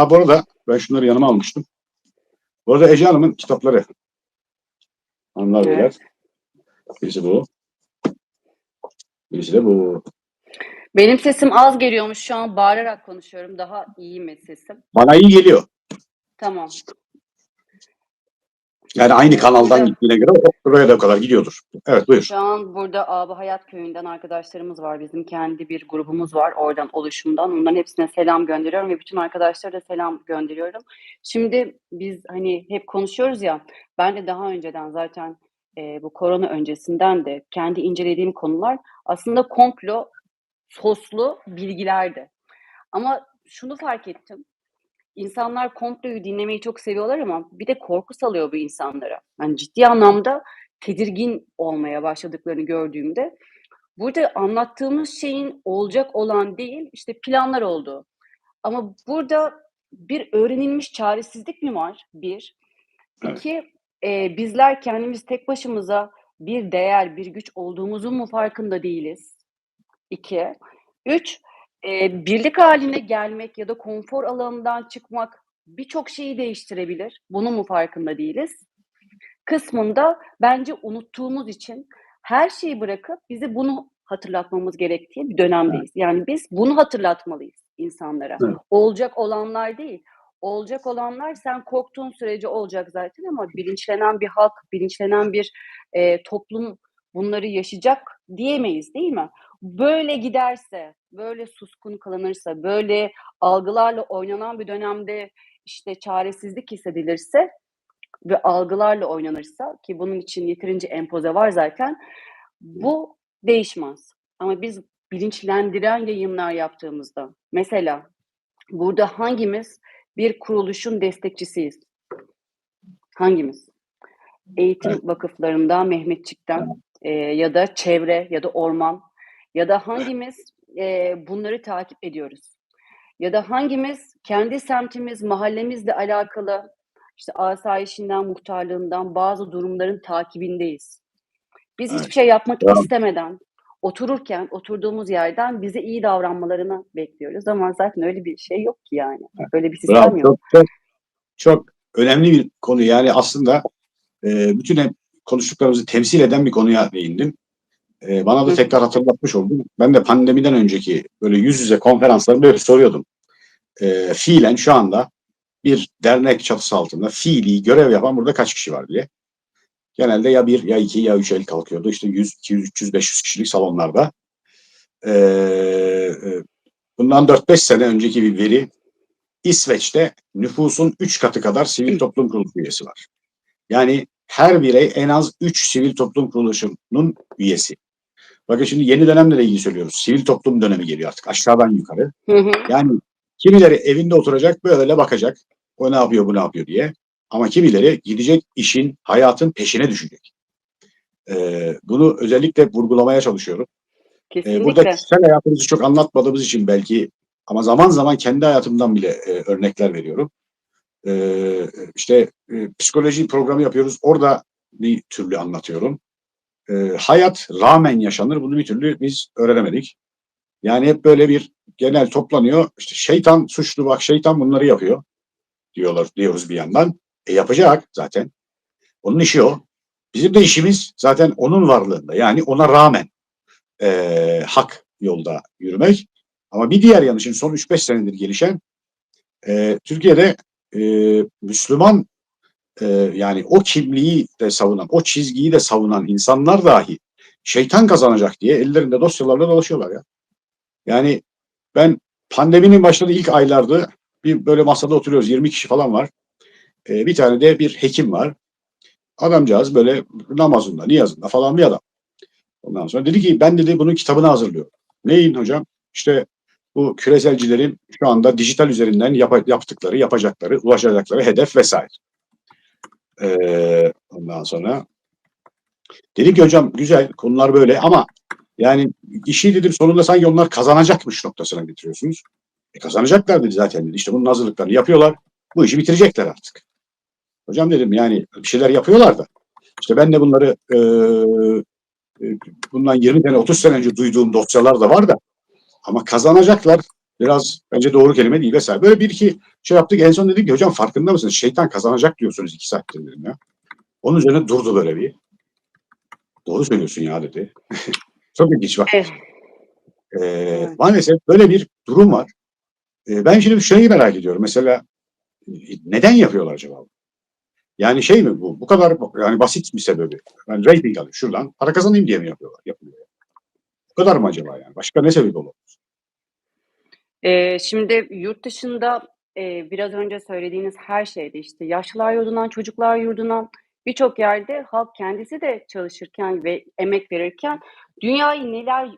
Ha bu arada ben şunları yanıma almıştım. Bu arada Ece Hanım'ın kitapları. Hanımlar Evet. beyler. Birisi bu. Birisi de bu. Benim sesim az geliyormuş şu an bağırarak konuşuyorum. Daha iyi mi sesim? Bana iyi geliyor. Tamam. Yani aynı kanaldan gittiğine göre buraya da o kadar gidiyordur. Evet buyur. Şu an burada Abi Hayat Köyü'nden arkadaşlarımız var. Bizim kendi bir grubumuz var oradan oluşumdan. Onların hepsine selam gönderiyorum ve bütün arkadaşlara da selam gönderiyorum. Şimdi biz hani hep konuşuyoruz ya ben de daha önceden zaten e, bu korona öncesinden de kendi incelediğim konular aslında komplo soslu bilgilerdi. Ama şunu fark ettim. İnsanlar komployu dinlemeyi çok seviyorlar ama bir de korku salıyor bu insanlara. Yani ciddi anlamda tedirgin olmaya başladıklarını gördüğümde burada anlattığımız şeyin olacak olan değil işte planlar oldu. Ama burada bir öğrenilmiş çaresizlik mi var? Bir. Evet. İki, e, bizler kendimiz tek başımıza bir değer, bir güç olduğumuzun mu farkında değiliz? İki. Üç, e, birlik haline gelmek ya da konfor alanından çıkmak birçok şeyi değiştirebilir. Bunun mu farkında değiliz? Kısmında bence unuttuğumuz için her şeyi bırakıp bize bunu hatırlatmamız gerektiği bir dönemdeyiz. Yani biz bunu hatırlatmalıyız insanlara. Evet. Olacak olanlar değil. Olacak olanlar sen korktuğun sürece olacak zaten ama bilinçlenen bir halk, bilinçlenen bir e, toplum bunları yaşayacak diyemeyiz değil mi? Böyle giderse, böyle suskun kalınırsa, böyle algılarla oynanan bir dönemde işte çaresizlik hissedilirse ve algılarla oynanırsa ki bunun için yeterince empoze var zaten bu değişmez. Ama biz bilinçlendiren yayınlar yaptığımızda mesela burada hangimiz bir kuruluşun destekçisiyiz? Hangimiz? Eğitim vakıflarından Mehmetçik'ten e, ya da çevre ya da orman ya da hangimiz e, bunları takip ediyoruz? Ya da hangimiz kendi semtimiz, mahallemizle alakalı işte asayişinden, muhtarlığından bazı durumların takibindeyiz. Biz Evet. hiçbir şey yapmak istemeden otururken oturduğumuz yerden bize iyi davranmalarını bekliyoruz ama zaten öyle bir şey yok ki yani. Öyle bir sistem Bravo. yok. Çok, çok, çok önemli bir konu. Yani aslında e, bütün hep konuştuklarımızı temsil eden bir konuya değindim. E, bana da tekrar hatırlatmış oldum. Ben de pandemiden önceki böyle yüz yüze konferanslarında böyle soruyordum. E, fiilen şu anda bir dernek çatısı altında fiili görev yapan burada kaç kişi var diye. Genelde ya bir ya iki ya üç el kalkıyordu. İşte 100, 200, 300, 500 kişilik salonlarda. E, e, bundan 4-5 sene önceki bir veri İsveç'te nüfusun 3 katı kadar sivil toplum kuruluşu üyesi var. Yani her birey en az 3 sivil toplum kuruluşunun üyesi. Bakın şimdi yeni dönemle de ilgili söylüyoruz. Sivil toplum dönemi geliyor artık aşağıdan yukarı. Hı hı. Yani kimileri evinde oturacak böyle bakacak. O ne yapıyor bu ne yapıyor diye. Ama kimileri gidecek işin hayatın peşine düşecek. Ee, bunu özellikle vurgulamaya çalışıyorum. Ee, burada Kesinlikle. kişisel hayatımızı çok anlatmadığımız için belki ama zaman zaman kendi hayatımdan bile e, örnekler veriyorum. Ee, işte e, psikoloji programı yapıyoruz. Orada bir türlü anlatıyorum. Ee, hayat rağmen yaşanır. Bunu bir türlü biz öğrenemedik. Yani hep böyle bir genel toplanıyor. İşte şeytan suçlu bak şeytan bunları yapıyor diyorlar diyoruz bir yandan. E yapacak zaten. Onun işi o. Bizim de işimiz zaten onun varlığında. Yani ona rağmen e, hak yolda yürümek. Ama bir diğer yanı şimdi son 3-5 senedir gelişen e, Türkiye'de e, Müslüman e, yani o kimliği de savunan, o çizgiyi de savunan insanlar dahi şeytan kazanacak diye ellerinde dosyalarla dolaşıyorlar ya. Yani ben pandeminin başladığı ilk aylarda bir böyle masada oturuyoruz 20 kişi falan var. E, bir tane de bir hekim var. Adamcağız böyle namazında, niyazında falan bir adam. Ondan sonra dedi ki ben dedi bunun kitabını hazırlıyorum. Neyin hocam? İşte bu küreselcilerin şu anda dijital üzerinden yap- yaptıkları, yapacakları, ulaşacakları hedef vesaire. Ee, ondan sonra dedim ki hocam güzel konular böyle ama yani işi dedim sonunda sanki onlar kazanacakmış noktasına getiriyorsunuz. E kazanacaklar dedi zaten dedi. İşte bunun hazırlıklarını yapıyorlar. Bu işi bitirecekler artık. Hocam dedim yani bir şeyler yapıyorlar da. İşte ben de bunları e, e, bundan 20 sene 30 sene önce duyduğum dosyalar da var da ama kazanacaklar biraz bence doğru kelime değil vesaire. Böyle bir iki şey yaptık. En son dedim ki hocam farkında mısınız? Şeytan kazanacak diyorsunuz iki saattir dedim ya. Onun üzerine durdu böyle bir. Doğru söylüyorsun ya dedi. Çok ilginç bak. Evet. Ee, Evet. Maalesef böyle bir durum var. Ee, ben şimdi şeyi merak ediyorum. Mesela e, neden yapıyorlar acaba? Yani şey mi bu? Bu kadar yani basit bir sebebi. Yani rating alayım şuradan para kazanayım diye mi yapıyorlar? Yapılıyor. Bu kadar mı acaba yani? Başka ne sebep olur? Eee, şimdi yurt dışında, eee, biraz önce söylediğiniz her şeyde, işte, yaşlılar yurdundan çocuklar yurduna birçok yerde halk kendisi de çalışırken ve emek verirken dünyayı neler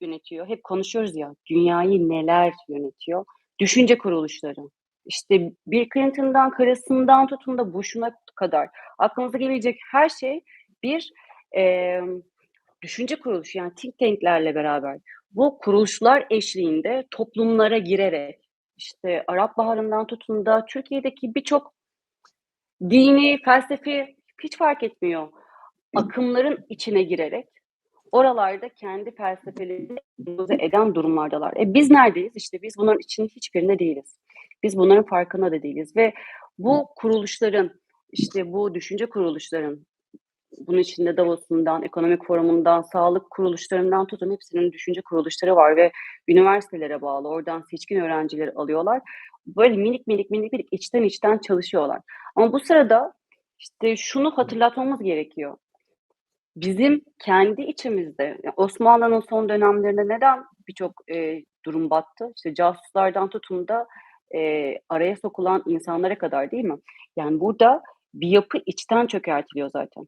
yönetiyor? Hep konuşuyoruz ya, dünyayı neler yönetiyor? Düşünce kuruluşları. İşte, Bill Clinton'dan, karısından tutun da Bush'una kadar aklınıza gelebilecek her şey bir, emm, düşünce kuruluşu, yani think tank'lerle beraber. Bu kuruluşlar eşliğinde toplumlara girerek, işte, Arap Baharı'ndan tutun da Türkiye'deki birçok dini, felsefi hiç fark etmiyor. Akımların içine girerek oralarda kendi felsefelerini eden durumlardalar. E, biz neredeyiz? İşte, biz bunların içinin hiçbirinde değiliz. Biz bunların farkında da değiliz ve bu kuruluşların, işte, bu düşünce kuruluşların, bunun içinde Davos'undan, ekonomik forumundan, sağlık kuruluşlarından tutun hepsinin düşünce kuruluşları var ve üniversitelere bağlı. Oradan seçkin öğrencileri alıyorlar. Böyle minik minik, minik minik içten içten çalışıyorlar. Ama bu sırada, işte, şunu hatırlatmamız gerekiyor. Bizim kendi içimizde, ya, Osmanlı'nın son dönemlerinde neden birçok, eee, durum battı? İşte, casuslardan tutun da, eee, araya sokulan insanlara kadar, değil mi? Yani, burada bir yapı içten çökertiliyor zaten.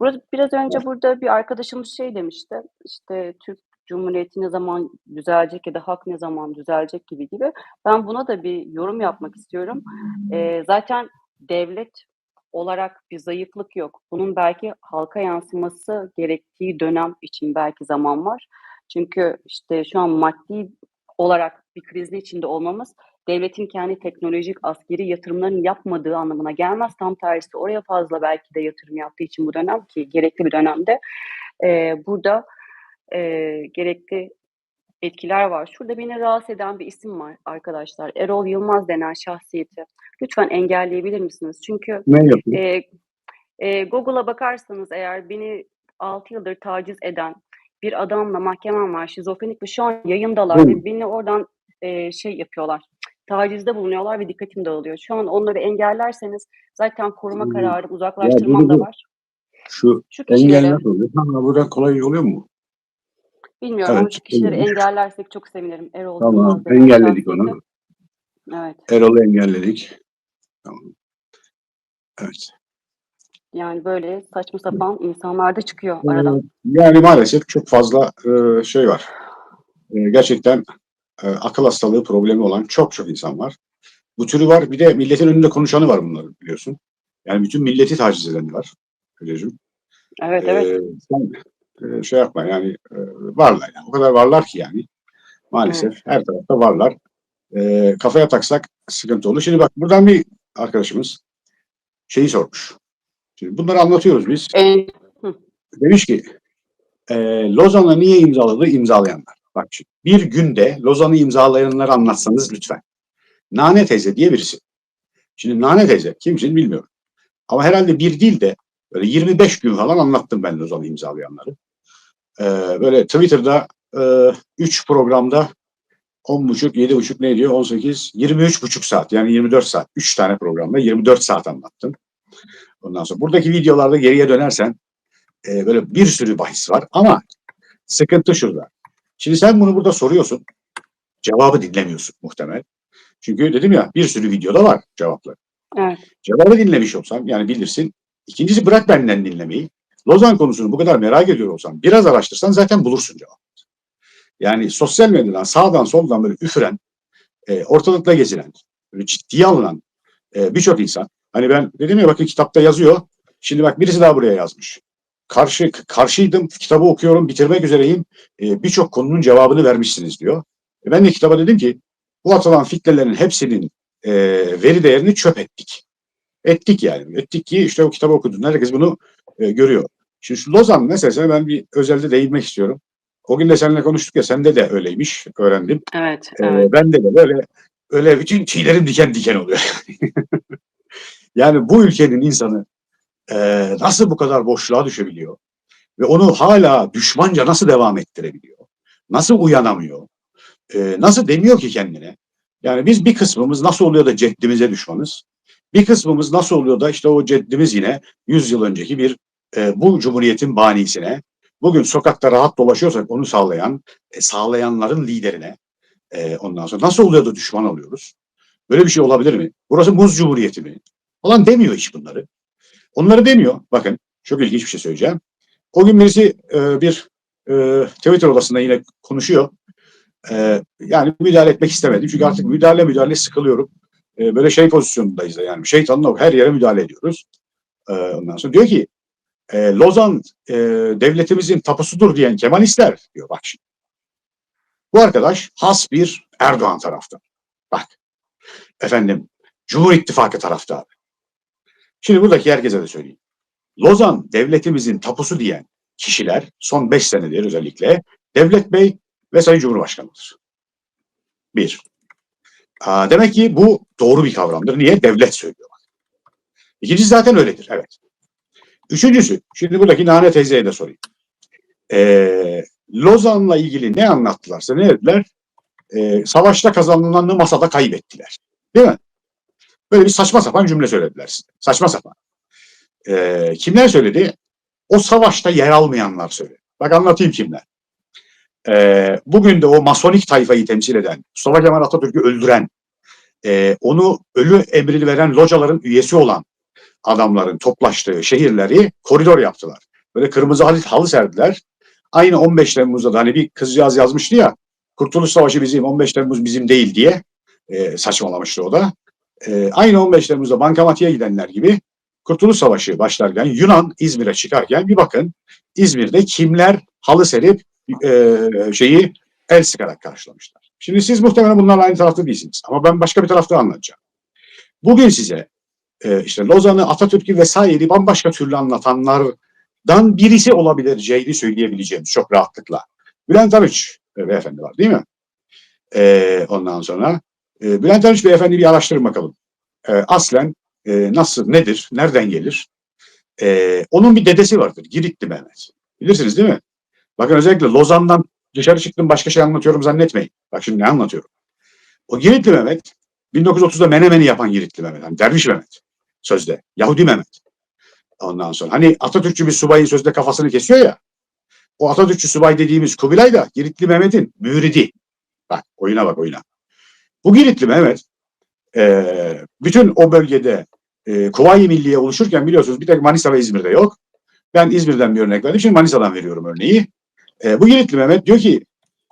Burada biraz önce burada bir arkadaşımız şey demişti, işte, Türk Cumhuriyeti ne zaman düzelecek ya da hak ne zaman düzelecek gibi gibi. Ben buna da bir yorum yapmak istiyorum. Eee, zaten devlet olarak bir zayıflık yok. Bunun belki halka yansıması gerektiği dönem için belki zaman var. Çünkü, işte, şu an maddi olarak bir krizin içinde olmamız devletin kendi teknolojik, askeri yatırımlarını yapmadığı anlamına gelmez. Tam tersi oraya fazla belki de yatırım yaptığı için bu dönem ki gerekli bir dönemde, eee, burada, eee, gerekli etkiler var. Şurada beni rahatsız eden bir isim var arkadaşlar. Erol Yılmaz denen şahsiyeti. Lütfen engelleyebilir misiniz? Çünkü, eee, eee, Google'a bakarsanız eğer beni 6 yıldır taciz eden bir adamla mahkemem var, şizofrenik ve şu an yayındalar Hı. beni oradan, eee, şey yapıyorlar, tacizde bulunuyorlar ve dikkatim dağılıyor. Şu an onları engellerseniz zaten koruma Hımm. kararı, uzaklaştırmam da var. şu Şu engel kişileri nasıl oluyor? Buradan kolay oluyor mu? Bilmiyorum ama Evet, şu kişileri iyiymiş. engellersek çok sevinirim. Erol Tamam, engelledik onu. Evet. Erol'u engelledik. Tamam. Evet. Yani, böyle saçma sapan insanlar da çıkıyor aradan. yani, maalesef çok fazla, eee, şey var. Eee, gerçekten, eee, akıl hastalığı problemi olan çok çok insan var. Bu türü var. Bir de milletin önünde konuşanı var bunların biliyorsun. Yani, bütün milleti taciz edeni var Hülya'cığım. Evet, evet. Eee, sen, eee, şey yapma yani, eee, varlar yani. O kadar varlar ki yani. Maalesef Evet. her tarafta varlar. Eee, kafaya taksak sıkıntı olur. Şimdi bak buradan bir arkadaşımız şeyi sormuş. Şimdi bunları anlatıyoruz biz. Hıh. Demiş ki, eee, Lozan'ı niye imzaladı imzalayanlar? Bak bir günde Lozan'ı imzalayanları anlatsanız lütfen. Nane teyze diye birisi. Şimdi Nane teyze kimsin bilmiyorum. Ama herhalde bir değil de böyle 25 gün falan anlattım ben Lozan'ı imzalayanları. Eee, böyle Twitter'da, 3 programda 10.30 7.30 ne ediyor? 18 23,5 saat yani 24 saat. 3 tane programda 24 saat anlattım. Ondan sonra buradaki videolarda geriye dönersen, eee, böyle bir sürü bahis var ama sıkıntı şurada. Şimdi sen bunu burada soruyorsun. Cevabı dinlemiyorsun muhtemelen. Çünkü dedim ya bir sürü videoda var cevapları. Evet. Cevabı dinlemiş olsan yani bilirsin. 2'ncisi bırak benden dinlemeyi. Lozan konusunu bu kadar merak ediyor olsan biraz araştırsan zaten bulursun cevabı. Yani sosyal medyadan sağdan soldan böyle üfüren, eee, ortalıkta gezilen, böyle ciddiye alınan, eee, birçok insan. Hani ben dedim ya bakın kitapta yazıyor. Şimdi bak birisi daha buraya yazmış. Karşı karşıydım, kitabı okuyorum, bitirmek üzereyim. Eee, birçok konunun cevabını vermişsiniz diyor. E, ben de kitaba dedim ki bu atılan fikrelerin hepsinin, eee, veri değerini çöp ettik. Ettik yani. Ettik ki işte o kitabı okudun. Herkes bunu, eee, görüyor. Şimdi şu Lozan meselesine ben bir özelde değinmek istiyorum. O gün de seninle konuştuk ya sende de öyleymiş öğrendim. Evet, Ee, evet. ben de böyle öyle bütün tüylerim diken diken oluyor. yani bu ülkenin insanı e, nasıl bu kadar boşluğa düşebiliyor ve onu hala düşmanca nasıl devam ettirebiliyor? Nasıl uyanamıyor? E, nasıl demiyor ki kendine? Yani biz bir kısmımız nasıl oluyor da ceddimize düşmanız? Bir kısmımız nasıl oluyor da işte o ceddimiz yine 100 yıl önceki bir e, bu cumhuriyetin banisine, bugün sokakta rahat dolaşıyorsak onu sağlayan, e, sağlayanların liderine, e, ondan sonra nasıl oluyor da düşman oluyoruz? Böyle bir şey olabilir mi? Burası muz cumhuriyeti mi? Falan demiyor hiç bunları. Onları demiyor. Bakın çok ilginç bir şey söyleyeceğim. O gün birisi e, bir e, Twitter odasında yine konuşuyor. E, yani müdahale etmek istemedim. Çünkü artık müdahale müdahale sıkılıyorum. E, böyle şey pozisyonundayız da yani. Şeytanın her yere müdahale ediyoruz. E, ondan sonra diyor ki e, Lozan e, devletimizin tapusudur diyen Kemalistler diyor bak şimdi. Bu arkadaş has bir Erdoğan taraftan. Bak efendim Cumhur İttifakı taraftarı. Şimdi buradaki herkese de söyleyeyim. Lozan devletimizin tapusu diyen kişiler son beş senedir özellikle Devlet Bey ve Sayın Cumhurbaşkanı'dır. Bir. Aa, demek ki bu doğru bir kavramdır. Niye? Devlet söylüyor. İkincisi zaten öyledir. Evet. Üçüncüsü, şimdi buradaki Nane teyzeye de sorayım. Ee, Lozan'la ilgili ne anlattılarsa ne dediler? Ee, savaşta kazanılanı masada kaybettiler. Değil mi? Böyle bir saçma sapan cümle söylediler size. Saçma sapan. Ee, kimler söyledi? O savaşta yer almayanlar söyledi. Bak anlatayım kimler. Ee, bugün de o masonik tayfayı temsil eden, Mustafa Kemal Atatürk'ü öldüren, e, onu ölü emrini veren locaların üyesi olan adamların toplaştığı şehirleri koridor yaptılar. Böyle kırmızı halı, halı serdiler. Aynı 15 Temmuz'da da hani bir kızcağız yazmıştı ya Kurtuluş Savaşı bizim 15 Temmuz bizim değil diye e, saçmalamıştı o da. E, aynı 15 Temmuz'da bankamatiğe gidenler gibi Kurtuluş Savaşı başlarken Yunan İzmir'e çıkarken bir bakın İzmir'de kimler halı serip e, şeyi el sıkarak karşılamışlar. Şimdi siz muhtemelen bunlarla aynı tarafta değilsiniz ama ben başka bir tarafta anlatacağım. Bugün size e, işte Lozan'ı, Atatürk'ü vesaireyi bambaşka türlü anlatanlardan birisi olabileceğini söyleyebileceğimiz çok rahatlıkla. Bülent Arıç e, beyefendi var değil mi? E, ondan sonra e, Bülent Arıç beyefendi bir araştırın bakalım. E, aslen e, nasıl, nedir, nereden gelir? E, onun bir dedesi vardır, Giritli Mehmet. Bilirsiniz değil mi? Bakın özellikle Lozan'dan dışarı çıktım başka şey anlatıyorum zannetmeyin. Bak şimdi ne anlatıyorum. O Giritli Mehmet 1930'da Menemen'i yapan Giritli Mehmet. Hani Derviş Mehmet sözde. Yahudi Mehmet. Ondan sonra hani Atatürkçü bir subayın sözde kafasını kesiyor ya. O Atatürkçü subay dediğimiz Kubilay da Giritli Mehmet'in müridi. Bak oyuna bak oyuna. Bu Giritli Mehmet e, bütün o bölgede e, Kuvayi Milliye oluşurken biliyorsunuz bir tek Manisa ve İzmir'de yok. Ben İzmir'den bir örnek verdim. Şimdi Manisa'dan veriyorum örneği. E, bu Giritli Mehmet diyor ki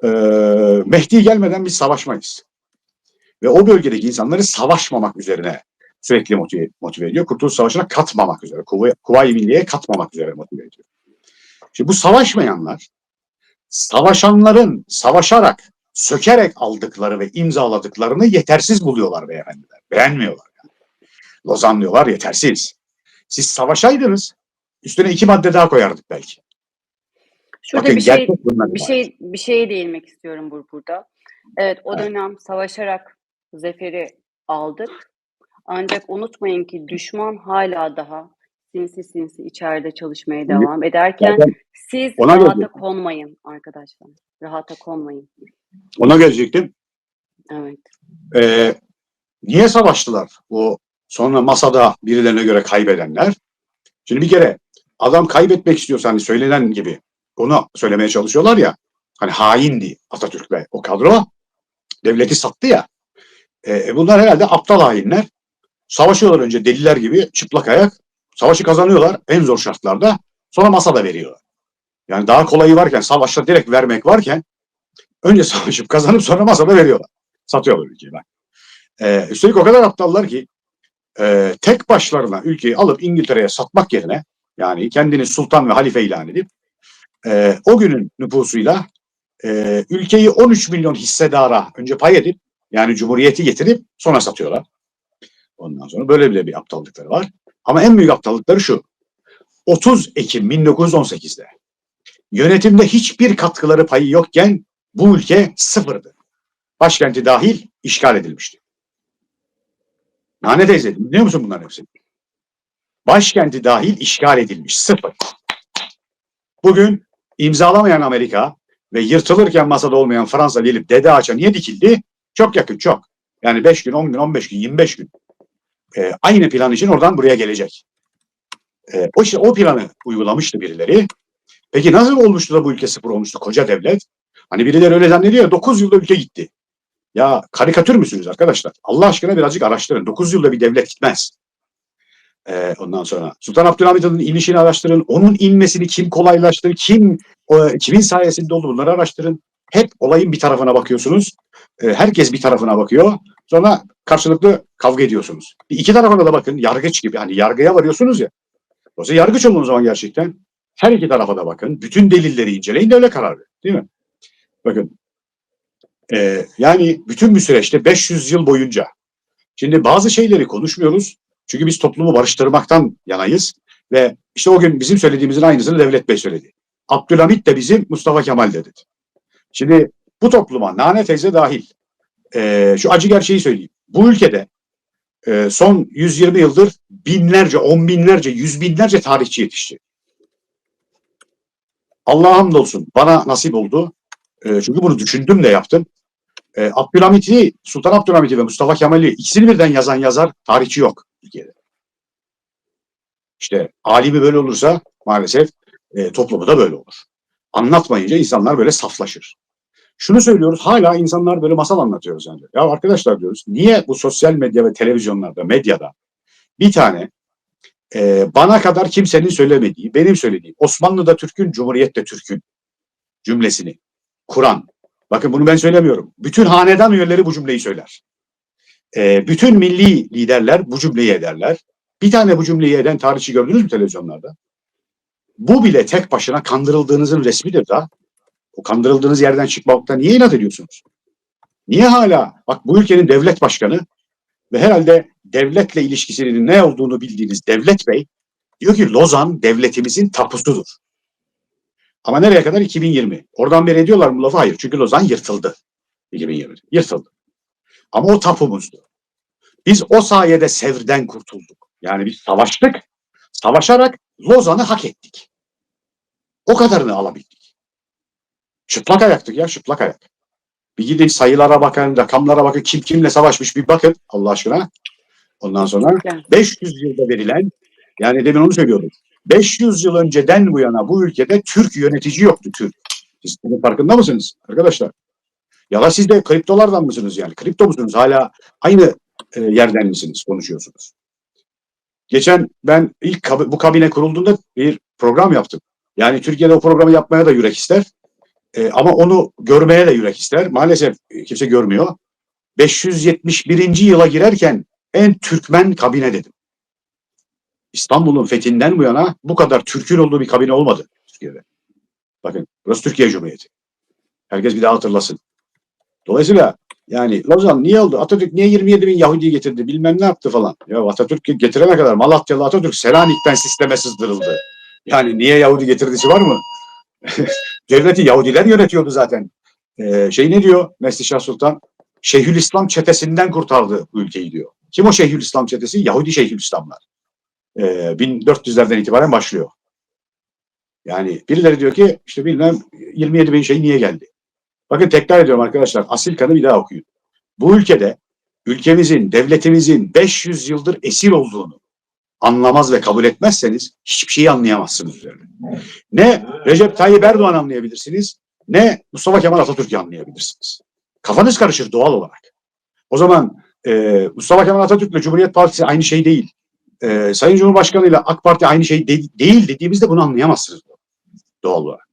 e, Mehdi gelmeden biz savaşmayız. Ve o bölgedeki insanları savaşmamak üzerine sürekli motive, motive ediyor. Kurtuluş Savaşı'na katmamak üzere, Kuvayi, Kuvayi Milliye'ye katmamak üzere motive ediyor. Şimdi bu savaşmayanlar, savaşanların savaşarak, sökerek aldıkları ve imzaladıklarını yetersiz buluyorlar beyefendiler. Beğenmiyorlar. Yani. Lozan diyorlar yetersiz. Siz savaşaydınız, üstüne iki madde daha koyardık belki. Şurada Bakın, bir şey bir şey bir şeye değinmek istiyorum bur burada. Evet o Evet. dönem savaşarak zaferi aldık. Ancak unutmayın ki düşman hala daha sinsi sinsi içeride çalışmaya devam ederken siz ona rahata konmayın arkadaşlar. Rahata konmayın. Ona gelecektim. Evet. Ee, niye savaştılar o sonra masada birilerine göre kaybedenler? Şimdi bir kere adam kaybetmek istiyorsa hani söylenen gibi onu söylemeye çalışıyorlar ya hani haindi Atatürk ve o kadro devleti sattı ya. Ee, bunlar herhalde aptal hainler. Savaşıyorlar önce deliler gibi çıplak ayak. Savaşı kazanıyorlar en zor şartlarda. Sonra masada veriyorlar. Yani daha kolayı varken savaşta direkt vermek varken önce savaşıp kazanıp sonra masada veriyorlar. Satıyorlar ülkeyi bak. Ee, üstelik o kadar aptallar ki e, tek başlarına ülkeyi alıp İngiltere'ye satmak yerine yani kendini sultan ve halife ilan edip e, o günün nüfusuyla e, ülkeyi 13 milyon hissedara önce pay edip yani cumhuriyeti getirip sonra satıyorlar. Ondan sonra böyle bile bir aptallıkları var. Ama en büyük aptallıkları şu. 30 Ekim 1918'de yönetimde hiçbir katkıları payı yokken bu ülke sıfırdı. Başkenti dahil işgal edilmişti. Nane teyze dinliyor musun bunların hepsini? Başkenti dahil işgal edilmiş. Sıfır. Bugün imzalamayan Amerika ve yırtılırken masada olmayan Fransa gelip dede ağaça niye dikildi? Çok yakın çok. Yani 5 gün, 10 gün, 15 gün, 25 gün. Ee, aynı plan için oradan buraya gelecek. Ee, o işte o planı uygulamıştı birileri. Peki nasıl olmuştu da bu ülke sıfır olmuştu koca devlet? Hani birileri öyle zannediyor ya 9 yılda ülke gitti. Ya karikatür müsünüz arkadaşlar? Allah aşkına birazcık araştırın. 9 yılda bir devlet gitmez. Ee, ondan sonra Sultan Abdülhamid'in inişini araştırın. Onun inmesini kim kolaylaştırdı? Kim o, kimin sayesinde oldu bunları araştırın. Hep olayın bir tarafına bakıyorsunuz. Ee, herkes bir tarafına bakıyor. Sonra karşılıklı kavga ediyorsunuz. Bir iki tarafına da bakın. Yargıç gibi. Hani yargıya varıyorsunuz ya. Zaman yargıç olun zaman gerçekten. Her iki tarafa da bakın. Bütün delilleri inceleyin de öyle karar verin. Değil mi? Bakın. Ee, yani bütün bir süreçte 500 yıl boyunca Şimdi bazı şeyleri konuşmuyoruz. Çünkü biz toplumu barıştırmaktan yanayız. Ve işte o gün bizim söylediğimizin aynısını Devlet Bey söyledi. Abdülhamit de bizim Mustafa Kemal de dedi. Şimdi bu topluma Nane teyze dahil e, şu acı gerçeği söyleyeyim. Bu ülkede e, son 120 yıldır binlerce, on binlerce, yüz binlerce tarihçi yetişti. Allah'a hamdolsun bana nasip oldu. E, çünkü bunu düşündüm de yaptım. E, Abdülhamit'i, Sultan Abdülhamit'i ve Mustafa Kemal'i ikisini birden yazan yazar tarihçi yok Türkiye'de. İşte alimi böyle olursa maalesef e, toplumu da böyle olur. Anlatmayınca insanlar böyle saflaşır. Şunu söylüyoruz hala insanlar böyle masal anlatıyoruz yani. Ya arkadaşlar diyoruz niye bu sosyal medya ve televizyonlarda, medyada bir tane e, bana kadar kimsenin söylemediği, benim söylediğim Osmanlı'da Türk'ün, Cumhuriyet'te Türk'ün cümlesini Kur'an. Bakın bunu ben söylemiyorum. Bütün hanedan üyeleri bu cümleyi söyler. E, bütün milli liderler bu cümleyi ederler. Bir tane bu cümleyi eden tarihçi gördünüz mü televizyonlarda? Bu bile tek başına kandırıldığınızın resmidir da. O kandırıldığınız yerden çıkmakta niye inat ediyorsunuz? Niye hala bak bu ülkenin devlet başkanı ve herhalde devletle ilişkisinin ne olduğunu bildiğiniz devlet bey diyor ki Lozan devletimizin tapusudur. Ama nereye kadar? 2020. Oradan beri ediyorlar mı lafı? Hayır. Çünkü Lozan yırtıldı. 2020. Yırtıldı. Ama o tapumuzdu. Biz o sayede Sevr'den kurtulduk. Yani biz savaştık. Savaşarak Lozan'ı hak ettik. O kadarını alabildik. Çıplak ayaktık ya çıplak ayak. Bir gidin sayılara bakın, rakamlara bakın, kim kimle savaşmış bir bakın Allah aşkına. Ondan sonra Yani. 500 yılda verilen, yani demin onu söylüyordum. 500 yıl önceden bu yana bu ülkede Türk yönetici yoktu Türk. Siz bunun farkında mısınız arkadaşlar? Ya da siz de kriptolardan mısınız yani? Kripto musunuz? Hala aynı e, yerden misiniz? Konuşuyorsunuz. Geçen ben ilk kabi- bu kabine kurulduğunda bir program yaptım. Yani Türkiye'de o programı yapmaya da yürek ister. E, ama onu görmeye de yürek ister. Maalesef kimse görmüyor. 571. yıla girerken en Türkmen kabine dedim. İstanbul'un fethinden bu yana bu kadar Türk'ün olduğu bir kabine olmadı Türkiye'de. Bakın burası Türkiye Cumhuriyeti. Herkes bir daha hatırlasın. Dolayısıyla yani Lozan niye oldu? Atatürk niye 27 bin Yahudi getirdi? Bilmem ne yaptı falan. Ya Atatürk getirene kadar Malatyalı Atatürk Selanik'ten sisteme sızdırıldı. Yani niye Yahudi getirdisi var mı? Devleti Yahudiler yönetiyordu zaten. Ee, şey ne diyor Mesih Şah Sultan? Şeyhülislam çetesinden kurtardı bu ülkeyi diyor. Kim o Şeyhülislam çetesi? Yahudi Şeyhülislamlar. Ee, 1400'lerden itibaren başlıyor. Yani birileri diyor ki işte bilmem 27 bin şey niye geldi? Bakın tekrar ediyorum arkadaşlar asil kanı bir daha okuyun. Bu ülkede ülkemizin, devletimizin 500 yıldır esir olduğunu anlamaz ve kabul etmezseniz hiçbir şeyi anlayamazsınız üzerine. Ne Recep Tayyip Erdoğan anlayabilirsiniz ne Mustafa Kemal Atatürk'ü anlayabilirsiniz. Kafanız karışır doğal olarak. O zaman e, Mustafa Kemal Atatürk ile Cumhuriyet Partisi aynı şey değil. E, Sayın Cumhurbaşkanı ile AK Parti aynı şey de- değil dediğimizde bunu anlayamazsınız doğal olarak.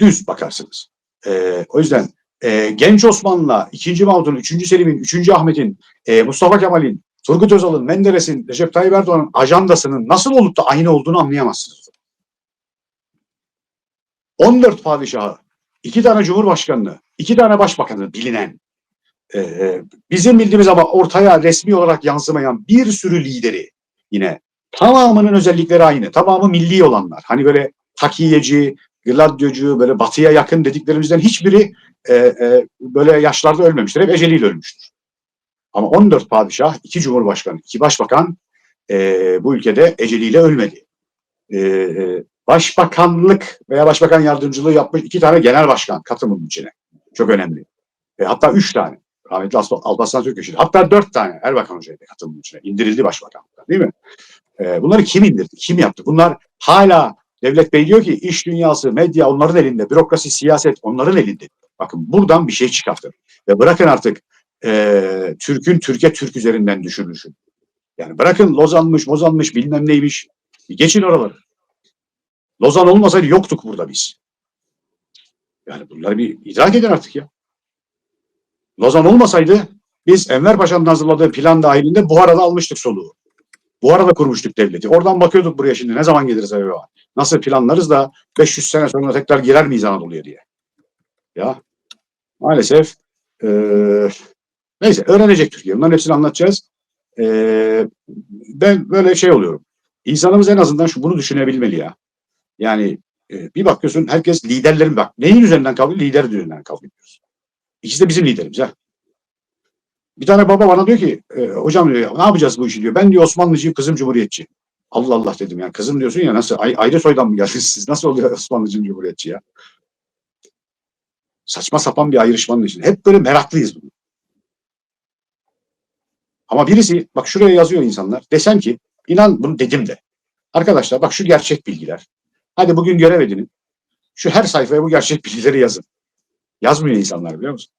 Düz bakarsınız. E, o yüzden e, Genç Osman'la 2. Mahmut'un, 3. Selim'in, 3. Ahmet'in, e, Mustafa Kemal'in, Turgut Özal'ın, Menderes'in, Recep Tayyip Erdoğan'ın ajandasının nasıl olup da aynı olduğunu anlayamazsınız. 14 padişahı, iki tane cumhurbaşkanını, iki tane başbakanı bilinen, e, bizim bildiğimiz ama ortaya resmi olarak yansımayan bir sürü lideri yine tamamının özellikleri aynı. Tamamı milli olanlar. Hani böyle takiyeci, gladyocu, böyle batıya yakın dediklerimizden hiçbiri e, e, böyle yaşlarda ölmemiştir. Hep eceliyle ölmüştür. Ama 14 padişah, iki cumhurbaşkanı, iki başbakan e, bu ülkede eceliyle ölmedi. E, e, başbakanlık veya başbakan yardımcılığı yapmış iki tane genel başkan katılımın içine. Çok önemli. E, hatta üç tane. Rahmetli Alparslan Türkeş'in. Hatta dört tane Erbakan Hoca'yı da katılımın içine. İndirildi başbakanlıktan değil mi? E, bunları kim indirdi? Kim yaptı? Bunlar hala Devlet Bey diyor ki iş dünyası, medya onların elinde, bürokrasi, siyaset onların elinde. Bakın buradan bir şey çıkartın. Ve bırakın artık e, Türk'ün Türkiye Türk üzerinden düşünülüşün. Yani bırakın Lozan'mış, Mozan'mış, bilmem neymiş. Geçin oraları. Lozan olmasaydı yoktuk burada biz. Yani bunları bir idrak edin artık ya. Lozan olmasaydı biz Enver Paşa'nın hazırladığı plan dahilinde Buhara'da almıştık soluğu. Buhara'da kurmuştuk devleti. Oradan bakıyorduk buraya şimdi ne zaman geliriz acaba? Nasıl planlarız da 500 sene sonra tekrar girer miyiz Anadolu'ya diye. Ya maalesef eee neyse öğrenecek Türkiye. Bunların hepsini anlatacağız. Eee, ben böyle şey oluyorum. İnsanımız en azından şu bunu düşünebilmeli ya. Yani e, bir bakıyorsun herkes liderlerin bak neyin üzerinden kavga lider üzerinden kavga ediyoruz. İkisi de bizim liderimiz ha. Bir tane baba bana diyor ki e, hocam diyor ne yapacağız bu işi diyor. Ben diyor Osmanlıcıyım kızım Cumhuriyetçi. Allah Allah dedim yani kızım diyorsun ya nasıl ay- ayrı soydan mı geldiniz siz nasıl oluyor Osmanlıcı Cumhuriyetçi ya. Saçma sapan bir ayrışmanın içinde. Hep böyle meraklıyız bunu. Ama birisi bak şuraya yazıyor insanlar. Desem ki inan bunu dedim de. Arkadaşlar bak şu gerçek bilgiler. Hadi bugün görev edinin. Şu her sayfaya bu gerçek bilgileri yazın. Yazmıyor insanlar biliyor musun?